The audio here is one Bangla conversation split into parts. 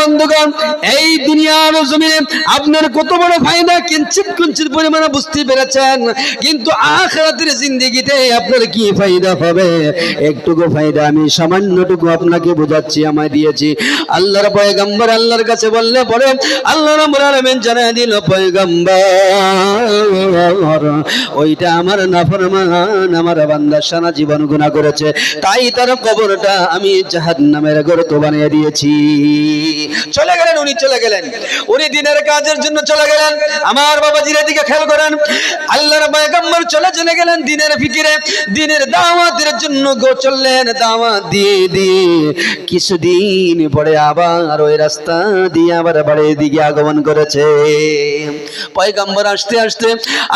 বন্ধুগণ, এই দুনিয়ার জমিনে আপনার কত বড় ফায়দা? কিঞ্চিত কিঞ্চিত পরিমাণে বুঝতে পেরেছেন। কিন্তু আখরাতের জিন্দেগিতে আপনার কি ফায়দা হবে? একটুকু ফায়দা আমি সামান্যটুকু আপনাকে বোঝাচ্ছি, আমায় দিয়েছি। আল্লাহর পয়গম্বর আল্লাহর কাছে বললে পরে আল্লাহ রাব্বুল আলামিন জানায় দিল, পয়গম্বর, ওইটা আমার নাফরমান, আমার বান্দা সারা জীবন গুনাহ করেছে। তাই তার কবরটা আমি জাহান্নামের গর্ত বানিয়ে দিয়েছি। চলে গেলেন, উনি চলে গেলেন। উনি দিনের কাজের জন্য চলে গেলেন। আমার বাবাজির দিকে খেয়াল করেন। আল্লাহর পয়গম্বর চলে চলে গেলেন দিনের ফিকিরে। দিনের দাওয়াতের জন্য গো চললেন, দাওয়াত দিয়ে দিয়ে। কিছুদিন পরে আবার ওই রাস্তা দিয়ে আবার বাড়ির দিকে আগমন করেছে। পয়গম্বর আসতে আসতে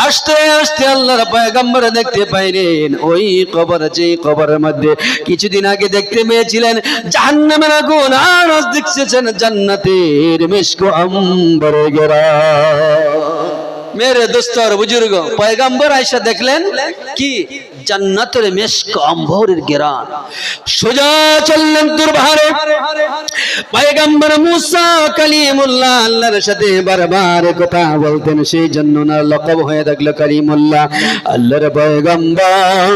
আসতে আসতে আল্লাহর পয়গম্বর দেখতে পাইলেন, ওই কবর যে কবরের মধ্যে কিছুদিন আগে দেখতে পেয়েছিলেন, জাহান্নামের আগুন। আর আজ দেখছেন জান্নাতের মিশক আম্বর গেরা। মেরে দোস্তর বুজুর্গ পয়গাম্বর আয়সা দেখলেন কি? জান্নাতের মেশক আম্বরের গেরান। সোজা চললেন দুর্বাহারে পয়গাম্বর মুসা কালিমুল্লাহ আল্লাহর সাথে বারবার কথা বলতেন সেই জন্য না লকব হয়ে থাকল কালিমুল্লাহ। আল্লাহর পয়গাম্বর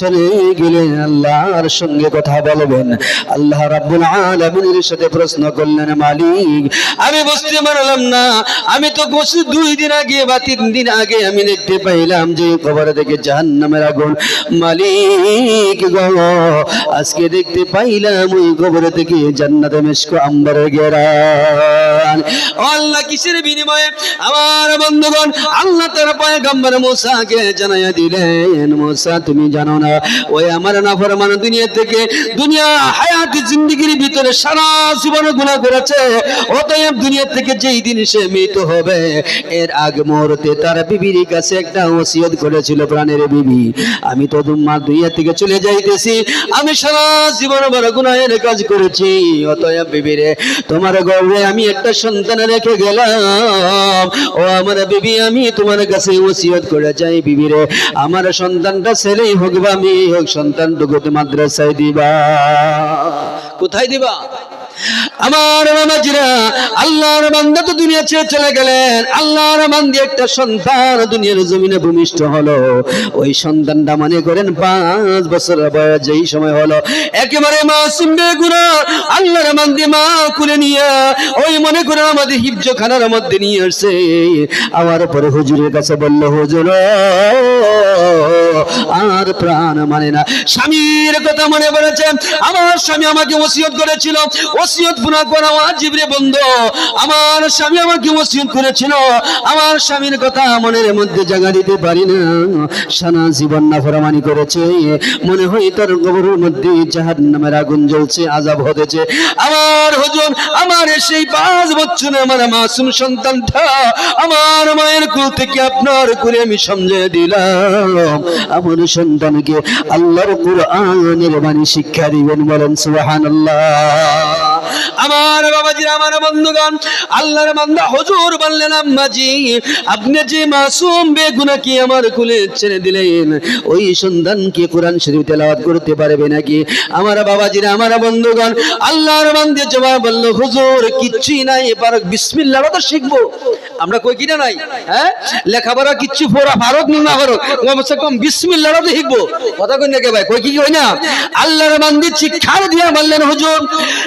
চলে গেলেন আল্লাহর সঙ্গে কথা বলবেন। আল্লাহ রাব্বুল আলামিনের সাথে প্রশ্ন করলেন, মালিক, আমি বুঝতে পারলাম না, আমি তো দুই দিন আগে বা তিন দিন আগে আমি দেখতে পাইলাম যে কবর থেকে জাহান্নামের আগুন। মালিক গো, আজকে দেখতে পাইলাম ওই কবর থেকে জান্নাতে মেশকো আম্বারের গেরান। আল্লাহ কিসের বিনিময়ে? আমার বন্ধুগণ, আল্লাহ তার পয়গম্বর মুসাকে জানাইয়া দিলেন, মুসা, তুমি জানো না, ওই আমার নাফরমান দুনিয়া থেকে দুনিয়া, হায়াতি, জিন্দেগির ভিতরে সারা জীবন গুণা করেছে। অতএব দুনিয়া থেকে যেই দিন সে মৃত হবে, এর আগ মুহূর্তে তার বিবির কাছে একটা ওসিয়ত করেছিল প্রাণের বিবি আমি তো দুম্মা দুনিয়া থেকে চলে যাইতেছি। আমি সারা জীবন বড় গুনাহের কাজ করেছি। অতএব বিবিরে, তোমার গর্বে আমি একটা সন্তান রেখে গেলাম। ও আমার বিবি, আমি তোমার কাছে ওসিয়ত করে যাই বিবিরে। আমার সন্তানটা ছেলেই হোক বা মেয়ে হোক সন্তান সন্তানটুকু মাদ্রাসায় দিবা। কোথায় দিবা? আমার মামাজিরা, আল্লাহর তো দুনিয়া ছেড়ে চলে গেলেন। আল্লাহর একটা সন্তান দুনিয়ার জমিনে ভূমিষ্ঠ হলো। ওই সন্তানটা মনে করেন পাঁচ বছর বয়স সময় হলো। একেবারে আল্লাহর মা কুলে নিয়ে, ওই মনে করেন আমাদের হিফজ খানার মধ্যে নিয়ে আসছে। আমার পরে হুজুরের কাছে বলল, হুজুর আর প্রাণ মানে না। স্বামীর কথা মনে পড়েছে। আমার স্বামী আমাকে ওসিয়ত করেছিল। ওসিয়ত পুরা করা ওয়াজিব রে বন্ধু। আমার স্বামী আমাকে ওসিয়ত করেছিল। আমার স্বামীর কথা মনের মধ্যে জায়গা দিতে পারি না। সারা জীবন নাফরমানি করেছে। মনে হয় তার কবরের মধ্যে জাহান্নামের আগুন জ্বলছে আজাব হতেছে। আমার হুজুর, আমার সেই পাঁচ বছর আমার মাসুম সন্তানটা, আমার মায়ের কুল থেকে আপনার করে আমি সমঝে দিলাম। আমার সন্তানকে আল্লাহর কোরআনের বাণী শিক্ষা দিবেন বলেন, সুবহানাল্লাহ। আমার বাবাজি, আমার বন্ধুগণ, আল্লাহর বান্দা হুজুর বললেন, আম্মাজি, আপনি যে মাসুম বেগুনা কি আমার কুলে ছেড়ে দিলেন, ওই সন্তানকে কোরআন শরীফ তেলাওয়াত করতে পারবে নাকি? আমার বাবাজিরা আমার বন্ধুগণ, আল্লাহর বান্দে জবাব বলল, হুজুর, কিচ্ছুই নাই এবার বিসমিল্লাহ তো শিখব। আমরা কই কিনা নাই? হ্যাঁ? লেখাপড়া কিচ্ছু পড়া ফারক না ফারক। কমসে কম বিসমিল্লাহ তো শিখব। কথা কই নাকি ভাই? কই কি, কই না? আল্লাহর বান্দি শিক্ষার দিয়া বললেন হুজুর।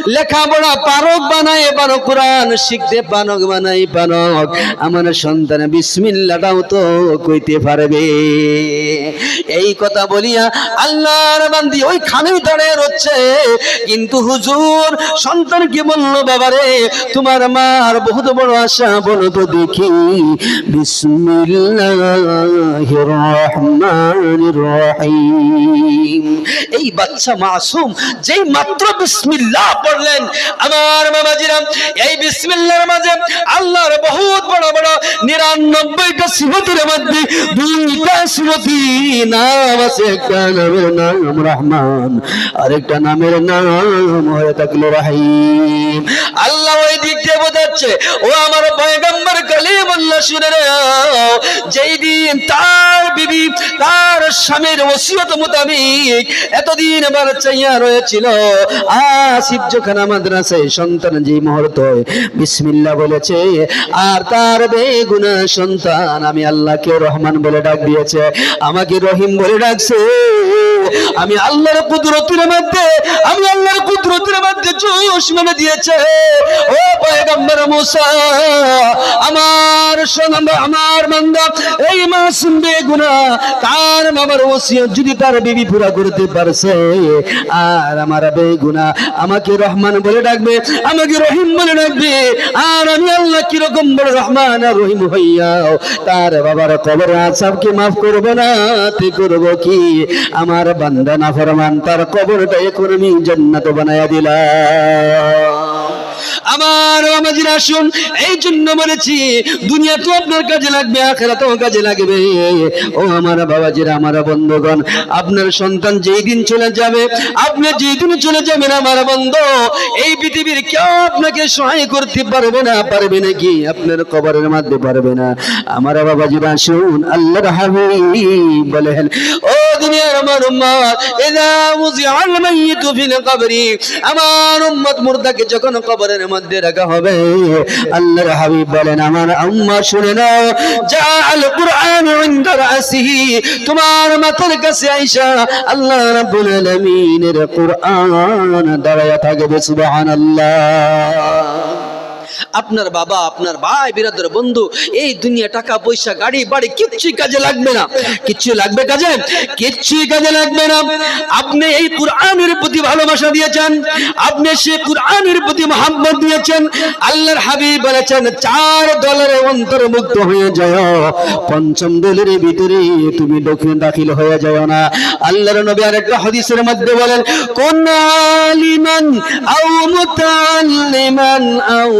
লেখাপড়া পারক বানাই পারো কোরআন শিখতে পানক বানাই পানক আমার সন্তান বিসমিল্লাটাও তো, কইতে পারবে। এই কথা বলিয়া আল্লাহর বান্দি ওই খানেই দাঁড়িয়ে রচ্ছে। কিন্তু হুজুর, সন্তান কি বলল বাবারে? তোমার মার বহুত বড় আশা বলো তো দেখি বিসমিল্লাহির রহমানির রহিম। এই বাচ্চা মাসুম, যেই মাত্র বিসমিল্লাহ পড়লেন, আমার বাবাজিরা, এই বিসমিল্লাহর মাঝে আল্লাহর বহুত বড় বড় নিরানব্বইটা সিমতির মধ্যে দুইটা সিমতি নাম আছে, একটা নামের নাম রহমান, আরেকটা নামের নাম হয়ে থাকল রাহিম। আল্লাহ ওই দিক দিয়ে বোঝাচ্ছে, ও আমার পয়গম্বর এতদিন চাইয়া রয়েছিল বলেছে, আর তার বেগুনা সন্তান আমি আল্লাহকে রহমান বলে ডাক দিয়েছে, আমাকে রহিম বলে ডাকছে। আমি আল্লাহর কুদরতের মধ্যে, আমি আল্লাহর কুদরতের মধ্যে জোশ মেনে দিয়েছে। ও পয়গম্বর মুসা, আমার সঙ্গে আমার বান্দা, এই মাসুম বেগুনা তার বাবার ওসিয়ত যদি তার বিবি পুরা করতে পারছে? আর আমার বেগুনা আমাকে রহমান বলে ডাকবে, আমাকে রহিম বলে ডাকবে। আর আমি আল্লাহ কীরকম বড় রহমান আর রহিম হইয়াও তার বাবার কবর আসাবকে মাফ করব না তে করব কি? আমার বান্দা না ফরমান, তার কবরটা এখন আমি জান্নাত বানায়া দিলাম আমার আমাদের আসুন এই জন্য বলেছি, দুনিয়া তো আপনার কাজে লাগবে আখেরা তো কাজে লাগবে। ও আমার বাবাজিরা আমার বন্ধুগণ, আপনার সন্তান যেই দিন চলে যাবে, আপনি যেই দিন চলে যাবেন আমার বন্ধু, এই পৃথিবীর কেউ আপনাকে সহায় করতে পারবে না, পারবে নাকি আপনার কবরের মধ্যে পারবে না। আমার বাবাজিরা আসুন আল্লাহর হাবিব বলেন, ও দুনিয়ার আমার উম্মত। ইযা মুজিআল মাইয়িতু ফিল কবরি। আমার উম্মত মুর্দাকে যখন কবরের মধ্যে রাখা হবে, আল্লাহর হাবিব বলেন, আমার আম্মা শুনে নাও যা আল কুরআন ইনদা রাসিহি তোমার মাথার কাছে আইসা আল্লাহ রাব্বুল আলামিনের কুরআন দাঁড়ায়া থাকবে, সুবহানাল্লাহ। আপনার বাবা, আপনার ভাই, বিরাদর বন্ধু, এই দুনিয়া টাকা, পয়সা, গাড়ি, বাড়ি কিচ্ছুই কাজে লাগবে না। কিচ্ছু লাগবে কাজে? কিচ্ছুই কাজে লাগবে না। আপনি এই কুরআনের প্রতি ভালোবাসা দিয়েছেন। আপনি সে কুরআনের প্রতি মহাব্বত দিয়েছেন। আল্লাহর হাবিব বলেছেন, চার দলের অন্তর্ভুক্ত হয়ে যাও। পঞ্চম দলের ভিতরে তুমি দক্ষিণ দাখিল হয়ে যাও না। আল্লাহর নবী আরেকটা হাদিসের মধ্যে বলেন, কোন আলিমান আও মুতাআল্লিমান আও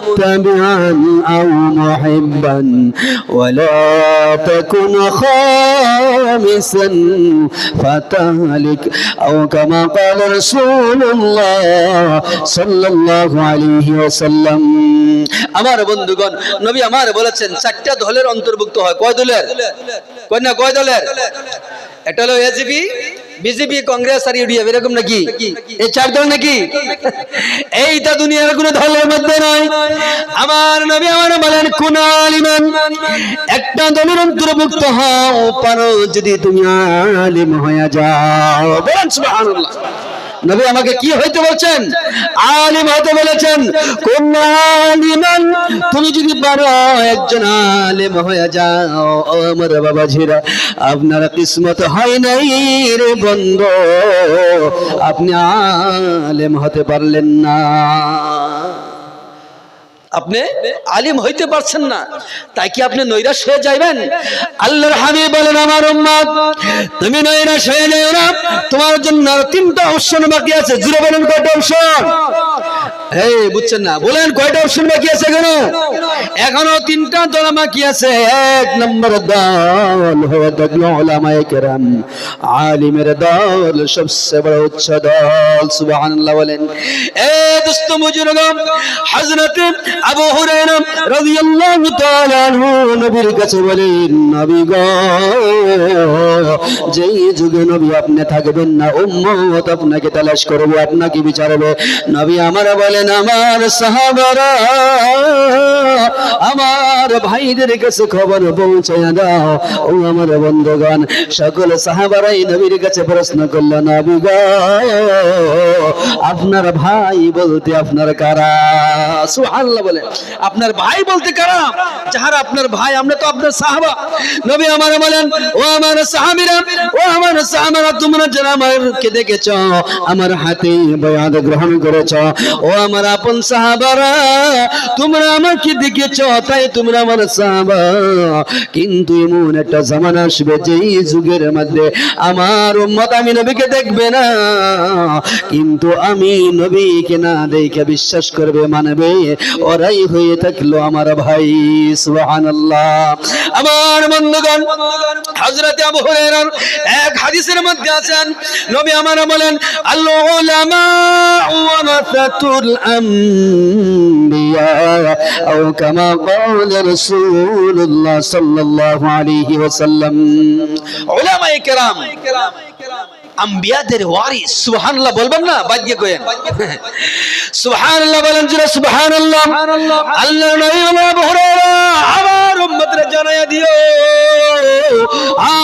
متبعا أو محبا ولا تكن خامسا فتهلك أو كما قال رسول الله صلى الله عليه وسلم আমার বন্ধুগণ নবী আমার বলেছেন চারটা দলের অন্তর্ভুক্ত হয় কয় দলের কয় না কয় দলের একটা হলো এজিপি বিজেপি, কংগ্রেস আর ইউডিএফ, এরকম নাকি? এই চার দল নাকি? এইটা দুনিয়ার কোনো দলের মধ্যে নয়। আমার নবী আমার বলেন কোন আলিমান একটা দলের অন্তর্ভুক্ত হও, পারো যদি তুমি আলিম হয়ে যাও। বলেন সুবহানাল্লাহ। নবী আমাকে কি হইতে বলছেন? আলিম হতে বলেছেন, কোন আলিমান, তুমি যদি পারো একজন আলিম হয়ে যাও আমার বাবা ঝিরা আপনার কিসমত হয় নাই রে বন্ধ। আপনি আলেম হতে পারলেন না। আপনি আলিম হইতে পারছেন না। তাই কি আপনি নৈরাশ হয়ে যাইবেন? আল্লাহর হাবিব বলেন, আমার উম্মত, তুমি নৈরাশ হয়ে যাও না। তোমার জন্য তিনটা অপশন বাকি আছে। জিরো বলেন কয়টা অপশন এই, বুঝছেন না? বলেন, কয়টা অপশন বাকি আছে কেন এখনও তিনটা, দল আছে। এক নম্বর দল কেরাম। আলিমের দল সবচেয়ে বড় উচ্চ দল বলেন। এ হযরত আবু রাদিয়াল্লাহু তাআলা নবীর কাছে বলেন, নবী গো, যেই যুগে নবী আপনি থাকবেন না, উম্মত আপনাকে তালাশ করবে, আপনাকে বিচারবে। নবী আমার বলেন আমার সাহাবারা, আমার ভাইদের কাছে খবর পৌঁছায় দাও। ও আমার বন্ধুগণ, সকল সাহাবারাই নবীর কাছে প্রশ্ন করল, নবী আপনার ভাই বলতে আপনার কারা? সুবহানাল্লাহ বলেন, আপনার ভাই বলতে কারা? যাহারা আপনার ভাই, আমরা তো আপনার সাহাবা। নবী আমার বলেন, ও আমার সাহাবীরা, ও আমার সাহাবারা, তোমরা যারা আমাকে দেখেছ, আমার হাতে বয়াদ গ্রহণ করেছ, ও আমার আপন সাহাবারা, তোমরা আমাকে দেখেছ, তাই তোমরা আমার সাহাবা। কিন্তু এমন একটা জামান আসবে যেই যুগের মধ্যে আমার উম্মত আমি নবীকে দেখবে না। কিন্তু আমি নবীকে না দেখে বিশ্বাস করবে, মানবে, ওরাই হয়ে থাকল আমার ভাই, সুবহানাল্লাহ। আমার বন্ধুগণ, হযরত আবু হুরায়রার এক হাদিসের মধ্যে আছেন, নবী আমার বলেন আল উলামা ওয়ারাসাতুল الأنبياء أو كما قال رسول الله صلى الله عليه وسلم علماء کرام আম্বিয়াদের ওয়ারিস সুবহানাল্লাহ বলবেন না বাদ দিয়ে কইেন সুবহানাল্লাহ বলেন জোরে সুবহানাল্লাহ আল্লাহ নবী বলে আবু হুরায়রা আমার উম্মতরে জানাইয়া দিও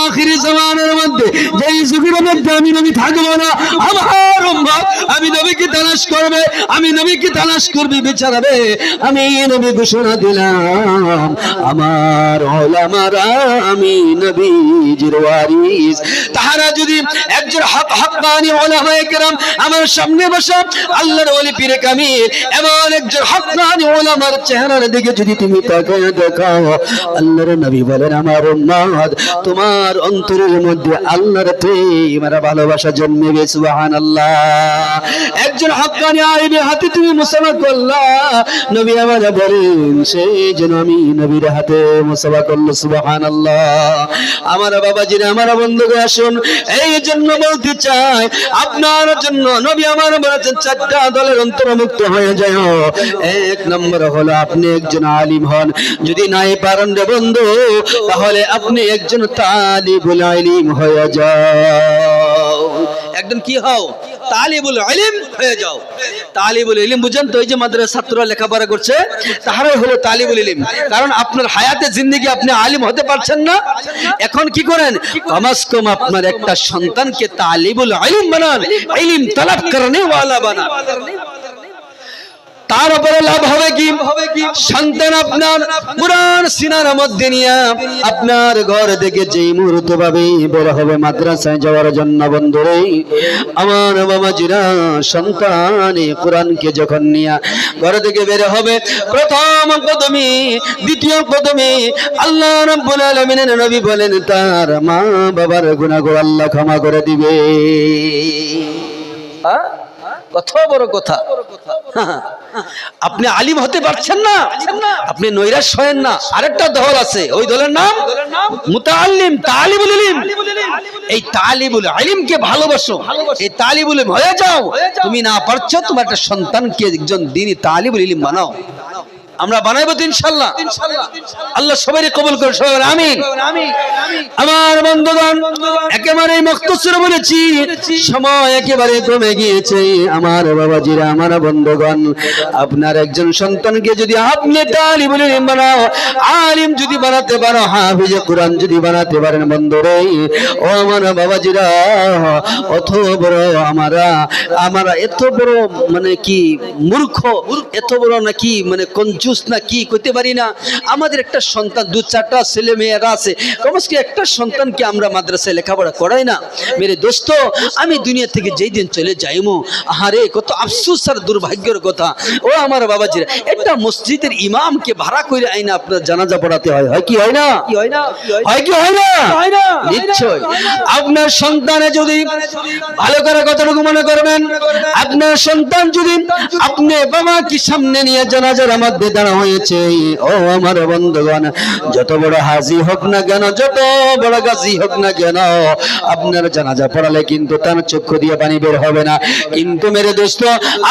আখিরি জামানের মধ্যে যেই যুগের মধ্যে আমি নবী থাকবো না তালাশ করবে, আমি নবীকে তালাশ করবে, বিচারাবে। আমি নবী ঘোষণা দিলাম, আমার ওলামারা, আমি নবীজির ওয়ারিস। তাহারা যদি একজন হক হকানি ওলামায়ে কেরাম আমার সামনে বসা, আল্লাহর ওলি পীরে কামিল, এমন একজন হকানি ওলামার চেহারার দিকে যদি তুমি তাকায় দেখাও আল্লাহর নবী বলেন, আমার উম্মত, তোমার অন্তরের মধ্যে আল্লাহর প্রেম আর ভালোবাসা জন্মে গেছে সুবহানাল্লাহ। একজন হকানি আলিমের হাতে তুমি মুসাফা করলা। নবী আমার বলেন, সেই যেন আমি নবীর হাতে মুসাফা করল, সুবহানাল্লাহ। আমার বাবাজিরা আমার বন্ধুকে আসুন, এই জন্য বলতে চাই, আপনার জন্য নবী আমার বলেছেন, চারটা দলের অন্তর্ভুক্ত হয়ে যায় এক নম্বর হলো, আপনি একজন আলিম হন। যদি নাই পারেন রে বন্ধু, তাহলে আপনি একজন তালিবুল আলিম হয়ে যাও। একজন কি হও? তালিবুল হয়ে যাও। তালিবুল ইলিম বুঝেন তো, এই যে লেখাপড়া করছে হলো তালিবুল ইলিম। কারণ আপনার হায়াতে আপনি আলিম হতে পারছেন না। এখন কি করেন? কম আপনার একটা সন্তানকে তালিবুল আলিম বানান। ইলিম তলব বানান। তার উপরে লাভ হবে কি? সন্তান আপনার পুরান সিনার মধ্যে নিয়ে আপনার ঘর থেকে যেই মুহূর্তে পাবে বের হবে মাদ্রাসায় যাওয়ার জন্য বন্ধুরে। আমার বাবা জিরা সন্তানে কোরআনকে যখন নিয়ে ঘর থেকে বের হবে প্রথম কদমে দ্বিতীয় কদমে আল্লাহ রাব্বুল আলামিনের নবী বলেন তার মা বাবার গুনাহগুলো আল্লাহ ক্ষমা করে দিবে। হ্যাঁ কত বড় কথা। আপনি আলিম হতে পারছেন না। আপনি নৈরাশ হয়েন না। আরেকটা দল আছে। ওই দলের নাম মুতাআল্লিম, তালিবুল ইলম। এই তালিবুল আলিমকে ভালোবাসো। এই তালিবুল হয়ে যাও। তুমি না পারছ তোমার একটা সন্তানকে একজন দিনই তালিবুল ইলম বানাও। আমরা বানাইবো তো ইনশাল্লাহ। আল্লাহ সবারই কবল করে সবাই আমিন। আমার বন্ধুগণ একেবারে মক্তসর বলেছি, সময় একেবারে কমে গিয়েছে। আমার বাবাজিরা, আমার বন্ধুগণ, আপনার একজন সন্তানকে যদি আপনি ইলম বানাও, আলিম যদি বানাতে পারো, হাফিজ কোরআন যদি বানাতে পারেন, বন্ধুরে, ও আমার বাবাজিরা, অত বড় আমারা আমারা এত বড় মানে কি মূর্খ, এত বড় নাকি মানে কঞ্জুস না কি করতে পারি না। আমাদের একটা সন্তান দু চারটা ছেলে মেয়েরা আছে। কমসকে একটা সন্তানকে আমরা মাদ্রাসায় লেখাপড়া করাই না? মেরে দোস্ত আমি দুনিয়া থেকে যেই দিন চলে যাইমো আহারে কত আফসোস আর দুর্ভাগ্যের কথা। ও আমার বাবাজিরা একটা মসজিদের ইমামকে ভাড়া করে আইনা আপনার জানাজা পড়াতে হয়। হয় কি হয় না? কি হয় না? হয় কি হয় না? নিশ্চয়। আপনার সন্তানে যদি ভালো করে কতটুকু মনে করবেন আপনার সন্তান যদি আপনি বাবা কি সামনে নিয়ে জানাজার মধ্যে দাঁড়া হয়েছে, ও আমার বন্ধুগণ, যত বড় হাজি হোক না কেন, যত বড় গাছি হোক না কেন, আপনার জানাজা পড়ালে কিন্তু তার চক্ষু দিয়ে পানি বের হবে না। কিন্তু মেরে দোস্ত,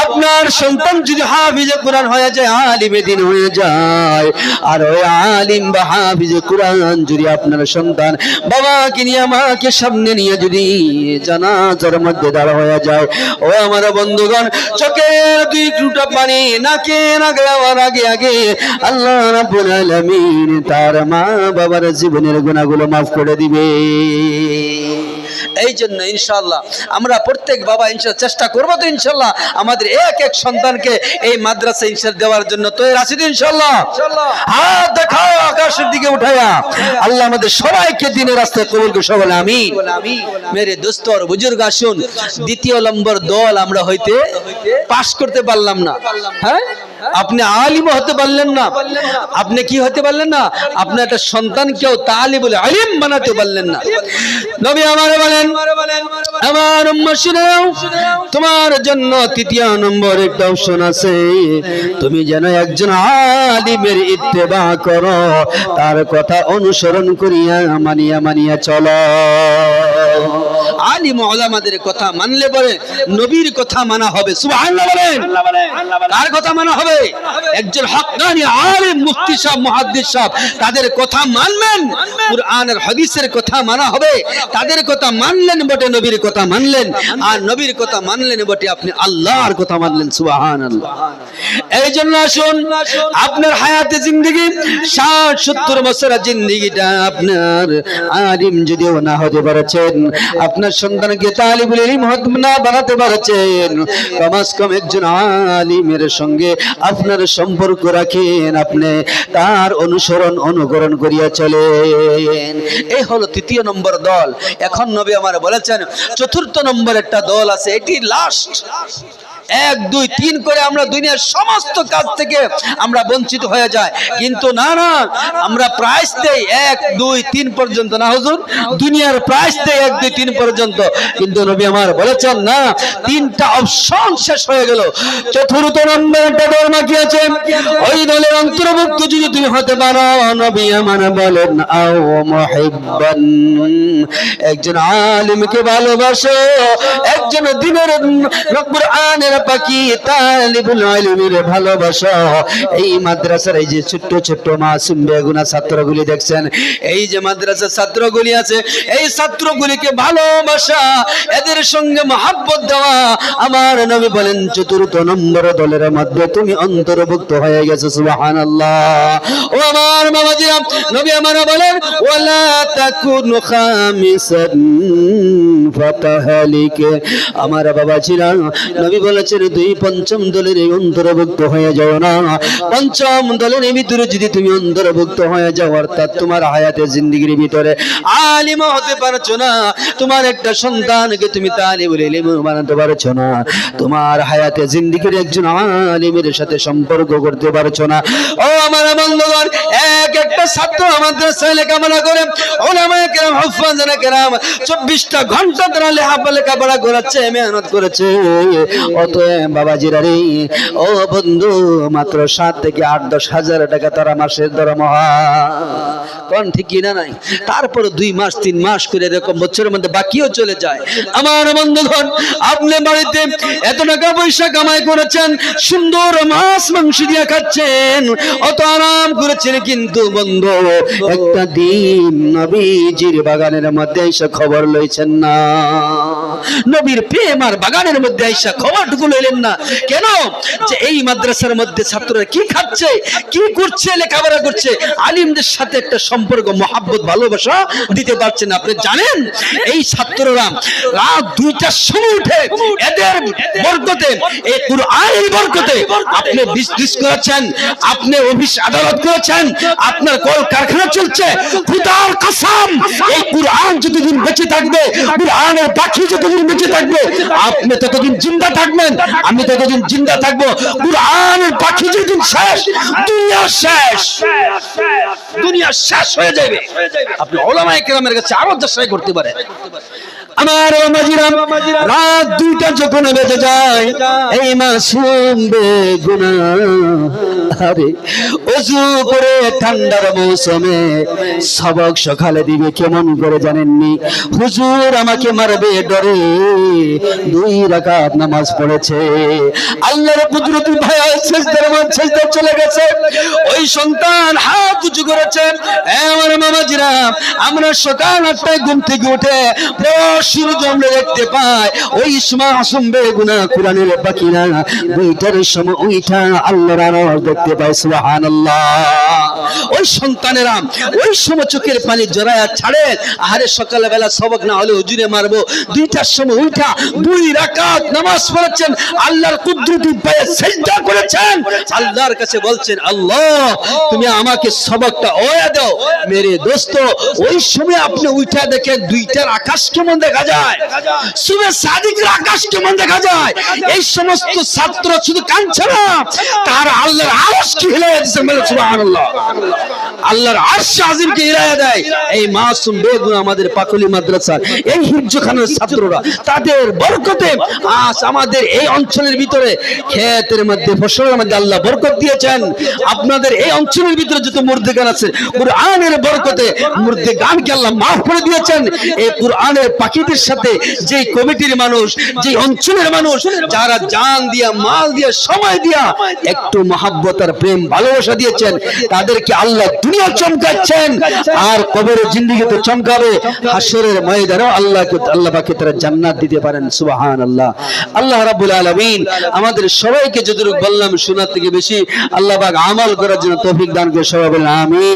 আপনার সন্তান যদি হাফিজে কোরআন হয়ে যায়, আলিমে দিন হয়ে যায়। আর ওই আলিম বা হাফিজে কোরআন যদি আপনার সন্তান বাবাকে নিয়ে, মাকে সামনে নিয়ে যদি জানাজার মধ্যে দাঁড়া হয়ে যায়, ও আমার বন্ধুগণ, চোখের দুই টুটা পানি নাকে আমার আগে আগে আল্লাহ রাব্বুল আলামিন তার মা বাবার জীবনের গুনাহগুলো মাফ করে দিবে। এই জন্য ইনশাআল্লাহ আমরা প্রত্যেক বাবা ইনশাআল্লাহ চেষ্টা করব তো ইনশাআল্লাহ আমাদের এক এক সন্তানকে এই মাদ্রাসা ইনশাআল্লাহ দেওয়ার জন্য তো আছি তো ইনশাআল্লাহ। হাত দেখাও আকাশের দিকে উঠায়া। আল্লাহ আমাদের সবাইকে দিনের রাস্তায় কবুল করে সবাই আমি মেরে দোস্তর বুজুর্গ আসুন। দ্বিতীয় নম্বর দল আমরা হইতে পাশ করতে পারলাম না। হ্যাঁ? আপনি আলিম হতে পারলেন না। আপনি কি হতে পারলেন না? আপনি একটা সন্তান সন্তানকেও তালি বলে আলিম বানাতে পারলেন না। নবী আমার বলেন, আমার তোমার জন্য তৃতীয় নম্বর একটা অপশন আছে। তুমি যেন একজন আলিমের ইত্তেবা করো, তার কথা অনুসরণ করিয়া মানিয়া মানিয়া চলো। আলিম ওলামাদের কথা মানলে পরে নবীর কথা মানা হবে। সুবহানাল্লাহ বলেন। কার কথা মানা হবে? একজন হক্কানি আলিম মুফতি সাহেব মুহাদ্দিস সাহেব তাদের কথা মানবেন? কুরআনের হাদিসের কথা মানা হবে। তাদের কথা মানলেন বটে নবীর কথা মানলেন। আর নবীর কথা মানলেন বটে আপনি আল্লাহর কথা মানলেন সুবহানাল্লাহ। এই জন্য আসুন আপনার হায়াতে জিন্দগি ষাট সত্তর বছরের জিন্দগিটা আপনার আলিম যদিও না হতে পারছেন আপনার সন্তানকে তালিবুল ইলম হতম না বানাতে পারছেন। কমাস কম একজন আলিমের সঙ্গে আপনার সম্পর্ক রাখেন আপনি। তার অনুসরণ, অনুকরণ করিয়া চলেন। এই হলো তৃতীয় নম্বর দল। এখন নবী আমার বলেছেন, চতুর্থ নম্বর একটা দল আছে, এটি লাস্ট এক, দুই, তিন করে আমরা দুনিয়ার সমস্ত কাজ থেকে আমরা বঞ্চিত হয়ে যায় কিন্তু না না, আমরা প্রাইস দেই এক, দুই, তিন পর্যন্ত না হুজুর? দুনিয়ার প্রাইস দেই এক, দুই, তিন পর্যন্ত। কিন্তু নবী আমার বলেছেন, না, তিনটা অপশন শেষ হয়ে গেল। চতুর্থ নম্বর একটা আছে। ওই দলের অন্তর্ভুক্ত যদি তুমি হতে পারো, নবী আমার বলেন একজন আলিমকে ভালোবাসো, একজন দিনের রব্বুল আনের আমার নবী বলেন, চতুর্থ নম্বর দলের মধ্যে তুমি অন্তর্ভুক্ত হয়ে গেছো, সুবহানাল্লাহ। ও আমার বাবাজিরা নবী আমার বলেন, ওয়ালা তাকুন খামিসান ফাতাহালিকে। আমার বাবাজিরা, নবী বলেছেন দুই পঞ্চম দলের অন্তর্ভুক্ত হয়ে যাও না। পঞ্চম দলের ভিতরে যদি তুমি অন্তর্ভুক্ত হয়ে যাও, অর্থাৎ তোমার হায়াতে জিন্দিগির ভিতরে আলিম হতে পারছ না। তোমার একটা সন্তানকে তুমি তালিবুল ইলম বানাতে পারছ না। তোমার হায়াতে জিন্দিগির একজন আলিমের সাথে সম্পর্ক করতে পারছ না। ও আমার বন্ধুগণ, এক একটা ছাত্র আমাদের লেখাপড়া করে ওলামায়ে কেরাম হুফাজে কেরাম, চব্বিশটা ঘণ্টা তারা লেখা লেখাপড়া করাচ্ছে, মেহনত করেছে। রে, ও বন্ধু, মাত্র সাত থেকে আট, দশ হাজার টাকা তারা মাসের দরমহা। কোন ঠিক কিনা নাই? তারপরে দুই মাস, তিন মাস করে এরকম বছরের মধ্যে বাকিও চলে যায়। আমার বন্ধুগণ, আপনি বাড়িতে এত টাকা পয়সা কামাই করেছেন, সুন্দর মাছ, মাংস দিয়ে খাচ্ছেন, অত আরাম করেছেন কিন্তু বন্ধু, একটা দিন নবীজির বাগানের মধ্যে এসে খবর লইছেন না। নবীর প্রেম আর বাগানের মধ্যে এসে খবরটুকু লইলেন না। কেন? যে এই মাদ্রাসার মধ্যে ছাত্ররা কি খাচ্ছে, কি করছে, লেখাপড়া করছে, আলিমদের সাথে একটা সম্পর্ক, মহাব্বত, ভালোবাসা দিতে পারছেন আপনি জানেন? এই ছাত্ররা রাত দুইটার সময় উঠে এদের বরকতে এই কুরআনের বরকতে আপনি বিজনেস করেছেন, আপনি অফিস আদালত করেছেন, আপনার কল কারখানা চলছে, খুদার কসম, এই কুরআন যতদিন বেঁচে থাকবে, কুরআনের পাখি যতদিন বেঁচে থাকবে, আপনি ততদিন জিন্দা থাকবেন, আমি ততদিন জিন্দা থাকব। পাখি যেদিন শেষ, দুনিয়া শেষ। দুনিয়া শেষ হয়ে যাবে। আপনি ওলামায়ে কেরামের কাছে আরও দশাই করতে পারেন। আমার মাজিরাম রাত দুইটা যখন বেজে যায় এই মাসুম বেগুনা। আরে অজু করে ঠান্ডার মৌসুমে সবক সকালে দিবে কেমন করে জানেননি? হুজুর আমাকে মারবে ডরে। দুই রাকাত নামাজ পড়েছে। আল্লাহর কুদরতি ভাই সেজদার মধ্যে সেজদা চলে গেছে। ওই সন্তান হাত উঁচু করেছে। এ আমার মামাজিরা আমরা সকাল আটটায় ঘুম থেকে উঠে সূর্য আমরা দেখতে পাই ওই সময় আসম্বে গুনা কোরআনের বাকিরা। দুইটার সময় ওইটা আল্লাহর আনার দেখতে পাই সুবহানাল্লাহ। ওই সন্তানেরা ওই সময় চোখের পানি জড়ায়া ছাড়ে, আহারে সকালবেলা সবক না হলে হুজুরে মারবো। দুইটার সময় উঠা দুই রাকাত নামাজ পড়েছেন, আল্লাহর কুদরতি পায়ে সেজদা করেছেন। আল্লাহর কাছে বলছেন, আল্লাহ, তুমি আমাকে সবকটা ওয়া দাও। মেরে দোস্ত, ওই সময় আপনি উঠা দেখেন দুইটার আকাশ কেমন দেখা যায়। সুবে সাদিকের আকাশ কেমন দেখা যায়? এই সমস্ত ছাত্র শুধু কাঁদছে না তার আল্লাহর কি হেলে দিচ্ছে বলে সুবহানাল্লাহ। আল্লাহর আরশ আজিমকে ইরায়া দেয়। এই মাসুম বেগুন আমাদের পাকলি মাদ্রাসার এই হিফজখানার ছাত্ররা তাদের বরকতে আজ আমাদের এই অঞ্চলের ভিতরে ক্ষেতের মধ্যে ফসলের মধ্যে আল্লাহ বরকত দিয়েছেন। আপনাদের এই অঞ্চলের ভিতরে যত মুর্দে গান আছে কোরআনের বরকতে মুর্দে গানকে আল্লাহ মাফ করে দিয়েছেন। এই কোরআনের পাখিদের সাথে যে কমিটির মানুষ যে অঞ্চলের মানুষ, যারা জান দিয়া, মাল দিয়া, সময় দিয়া একটু মহাব্বত আর প্রেম, ভালোবাসা দিয়েছেন, তাদেরকে আল্লাহ দুনিয়া চমকাচ্ছেন, আর কবরের জিন্দিগিতে চমকাবে হাসরের ময়দানেও আল্লাহকে আল্লাহ পাকে তারা জান্নাত দিতে পারেন সুবহান আল্লাহ আল্লাহ রাব্বুল আলামিন আমাদের সবাইকে যতটুকু বললাম, শোনার থেকে বেশি, আল্লাহ পাক আমল করার জন্য তৌফিক দান করে সবাই বলেন, আমিন।